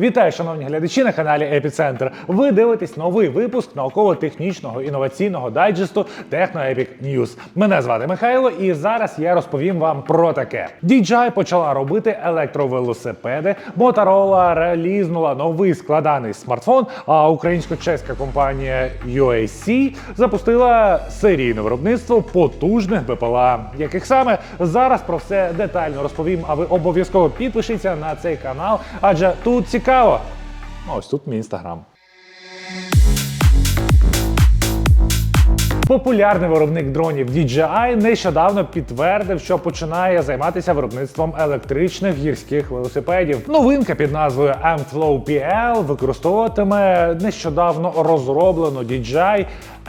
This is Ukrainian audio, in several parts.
Вітаю, шановні глядачі на каналі Епіцентр. Ви дивитесь новий випуск науково-технічного інноваційного дайджесту TechnoEpic News. Мене звати Михайло, і зараз я розповім вам про таке. DJI почала робити електровелосипеди. Motorola релізнула новий складаний смартфон. А українсько-чеська компанія UAC запустила серійне виробництво потужних БПЛА. Яких саме зараз про все детально розповім. А ви обов'язково підпишіться на цей канал, адже тут цікаво. Ну, Ось тут мій інстаграм. Популярний виробник дронів DJI нещодавно підтвердив, що починає займатися виробництвом електричних гірських велосипедів. Новинка під назвою M-Flow PL використовуватиме нещодавно розроблену DJI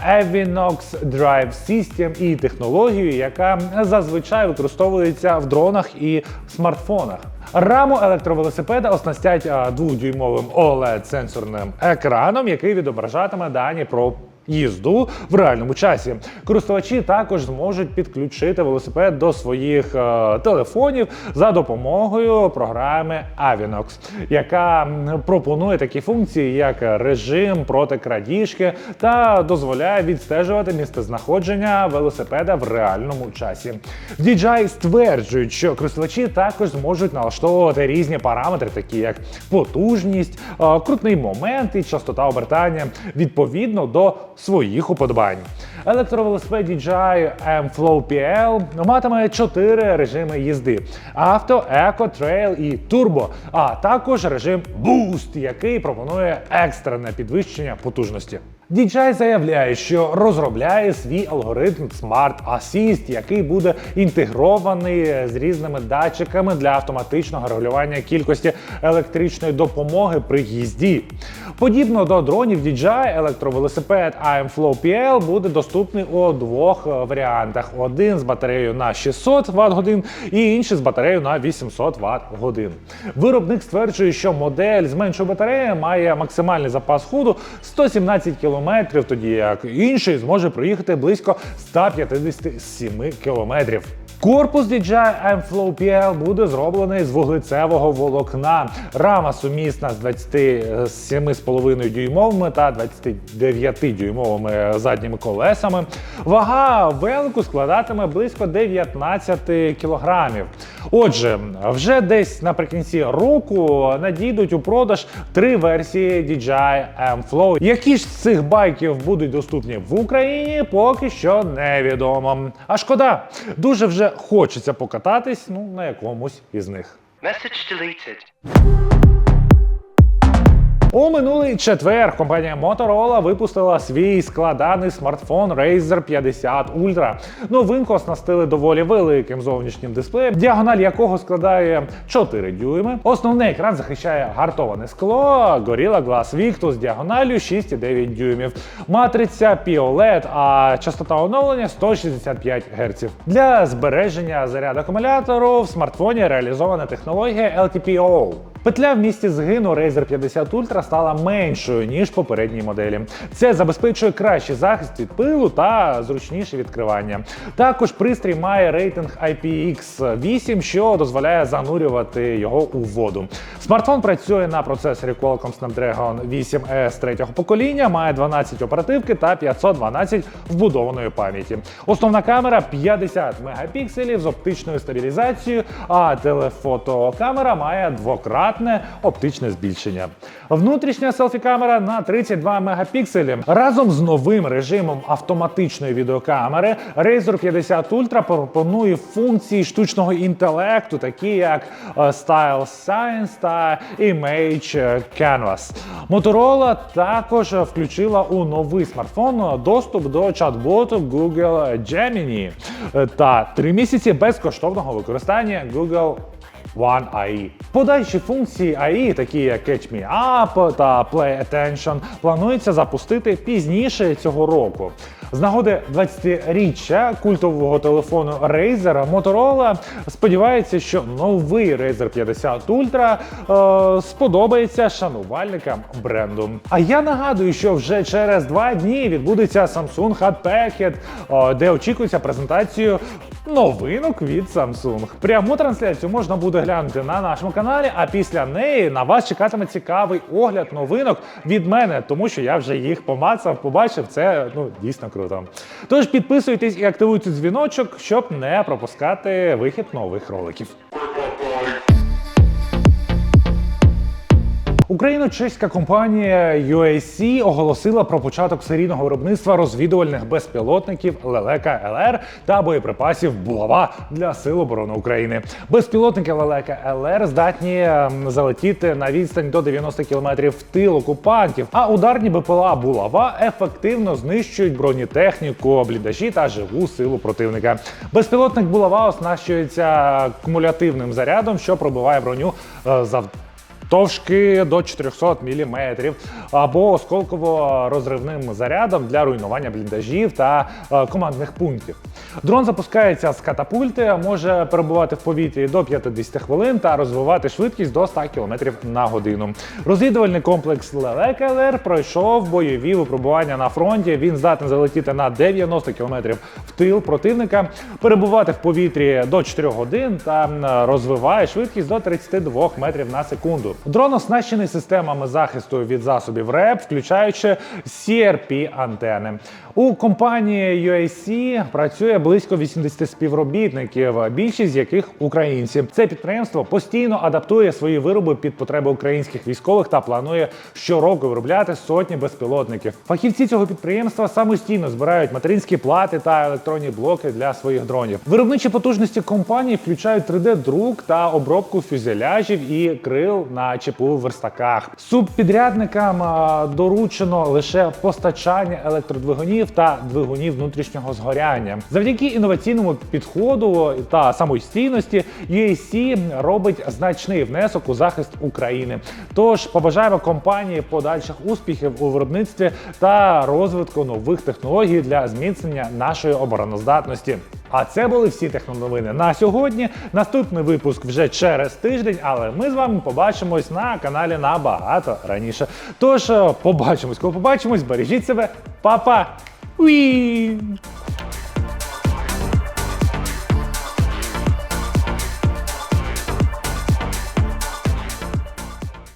Avinox Drive System і технологію, яка зазвичай використовується в дронах і смартфонах. Раму електровелосипеда оснастять двохдюймовим oled сенсорним екраном, який відображатиме дані про їзду в реальному часі. Користувачі також зможуть підключити велосипед до своїх е, телефонів за допомогою програми Avinox, яка пропонує такі функції, як режим проти крадіжки та дозволяє відстежувати місцезнаходження велосипеда в реальному часі. DJI стверджують, що користувачі також зможуть налаштовувати різні параметри, такі як потужність, е, крутний момент і частота обертання відповідно до своїх уподобань. Електровелосипед DJI M-Flow PL матиме чотири режими їзди: авто, еко, трейл і турбо, а також режим Boost, який пропонує екстрене підвищення потужності. DJI заявляє, що розробляє свій алгоритм Smart Assist, який буде інтегрований з різними датчиками для автоматичного регулювання кількості електричної допомоги при їзді. Подібно до дронів DJI, електровелосипед AMFlow PL буде доступний у двох варіантах: один з батареєю на 600 Вт годин і інший з батареєю на 800 Вт годин. Виробник стверджує, що модель з меншою батареєю має максимальний запас ходу 117 км, тоді як інший зможе проїхати близько 157 км. Корпус DJI M-Flow PL буде зроблений з вуглецевого волокна. Рама сумісна з 27,5 дюймовими та 29 дюймовими задніми колесами. Вага велику складатиме близько 19 кілограмів. Отже, вже десь наприкінці року надійдуть у продаж три версії DJI M-Flow. Які ж з цих байків будуть доступні в Україні, поки що невідомо. А шкода, дуже вже хочеться покататись ну, на якомусь із них. Message deleted. У минулий четвер компанія Motorola випустила свій складаний смартфон Razer 50 Ultra. Новинку оснастили доволі великим зовнішнім дисплеєм, діагональ якого складає 4 дюйми. Основний екран захищає гартоване скло Gorilla Glass Victus з діагоналлю 6,9 дюймів. Матриця POLED, а частота оновлення 165 Гц. Для збереження заряду акумулятору в смартфоні реалізована технологія LTPO. Петля в місці згину Razer 50 Ultra стала меншою ніж попередній моделі. Це забезпечує кращий захист від пилу та зручніше відкривання. Також пристрій має рейтинг IPX8, що дозволяє занурювати його у воду. Смартфон працює на процесорі Qualcomm Snapdragon 8S третього покоління, має 12 оперативки та 512 вбудованої пам'яті. Основна камера 50 мегапікселів з оптичною стабілізацією, а телефотокамера має двократне оптичне збільшення. Внутрішня селфі-камера на 32 мегапікселі. Разом з новим режимом автоматичної відеокамери Razer 50 Ultra пропонує функції штучного інтелекту, такі як е, Style Science та Image Canvas. Motorola також включила у новий смартфон доступ до чат-боту Google Gemini е, та 3 місяці безкоштовного використання Google One AI. Подальші функції AI, такі як Catch Me Up та Play Attention, планується запустити пізніше цього року. З нагоди 20-річчя культового телефону Razer Motorola сподівається, що новий Razer 50 Ultra е, сподобається шанувальникам бренду. А я нагадую, що вже через два дні відбудеться Samsung Hot Packet, е, де очікується презентацію новинок від Samsung. Пряму трансляцію можна буде глянути на нашому каналі, а після неї на вас чекатиме цікавий огляд новинок від мене, тому що я вже їх помацав, побачив. Це ну дійсно круто. Тож підписуйтесь і активуйте дзвіночок, щоб не пропускати вихід нових роликів. Україно-чеська компанія UAC оголосила про початок серійного виробництва розвідувальних безпілотників Лелека ЛР та боєприпасів Булава для Сил оборони України. Безпілотники Лелека ЛР здатні ем, залетіти на відстань до 90 км в тил окупантів. А ударні БПЛА Булава ефективно знищують бронетехніку, бліндажі та живу силу противника. Безпілотник Булава оснащується кумулятивним зарядом, що пробиває броню е, зав товшки до 400 мм або осколково-розривним зарядом для руйнування бліндажів та е, командних пунктів. Дрон запускається з катапульти, може перебувати в повітрі до 50 хвилин та розвивати швидкість до 100 км на годину. Розвідувальний комплекс Лелек пройшов бойові випробування на фронті. Він здатний залетіти на 90 км в тил противника, перебувати в повітрі до 4 годин та розвиває швидкість до 32 метрів на секунду. Дрон оснащений системами захисту від засобів РЕП, включаючи CRP антени. У компанії UAC працює близько 80 співробітників, більшість з яких українці. Це підприємство постійно адаптує свої вироби під потреби українських військових та планує щороку виробляти сотні безпілотників. Фахівці цього підприємства самостійно збирають материнські плати та електронні блоки для своїх дронів. Виробничі потужності компанії включають 3D-друк та обробку фюзеляжів і крил на ЧПУ в верстаках. Субпідрядникам доручено лише постачання електродвигунів та двигунів внутрішнього згоряння. Завдяки інноваційному підходу та самостійності UAC робить значний внесок у захист України. Тож побажаємо компанії подальших успіхів у виробництві та розвитку нових технологій для зміцнення нашої обороноздатності. А це були всі техноновини на сьогодні. Наступний випуск вже через тиждень, але ми з вами побачимось на каналі набагато раніше. Тож е, побачимось, коли побачимось, бережіть себе, Па-па! Уі!